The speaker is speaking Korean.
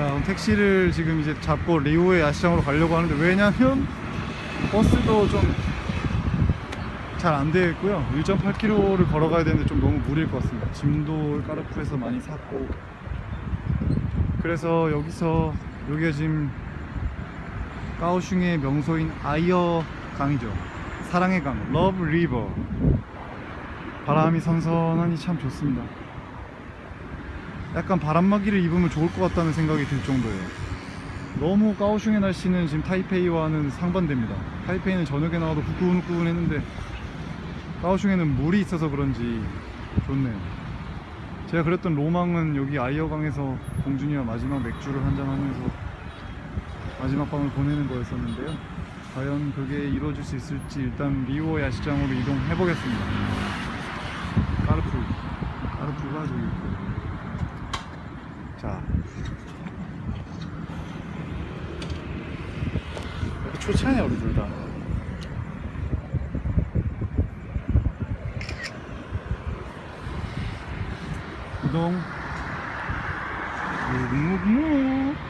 자, 그럼 택시를 지금 이제 잡고 리오의 야시장으로 가려고 하는데 왜냐면 버스도 좀 잘 안 되어 있고요. 1.8km를 걸어가야 되는데 좀 너무 무리일 것 같습니다. 짐도 까르푸에서 많이 샀고 그래서 여기서 여기가 지금 까오슝의 명소인 아이어 강이죠. 사랑의 강, 러브 리버. 바람이 선선하니 참 좋습니다. 약간 바람막이를 입으면 좋을 것 같다는 생각이 들 정도예요. 너무 까오슝의 날씨는 지금 타이페이와는 상반됩니다. 타이페이는 저녁에 나와도 후끈후끈 했는데 까오슝에는 물이 있어서 그런지 좋네요. 제가 그랬던 로망은 여기 아이어강에서 공준이와 마지막 맥주를 한잔하면서 마지막 밤을 보내는 거였었는데요. 과연 그게 이루어질 수 있을지 일단 리오 야시장으로 이동해 보겠습니다. 까르푸, 까르푸가 저기 있고. 자, 이렇게 초차네 우리 둘 다. 이동. 무무무.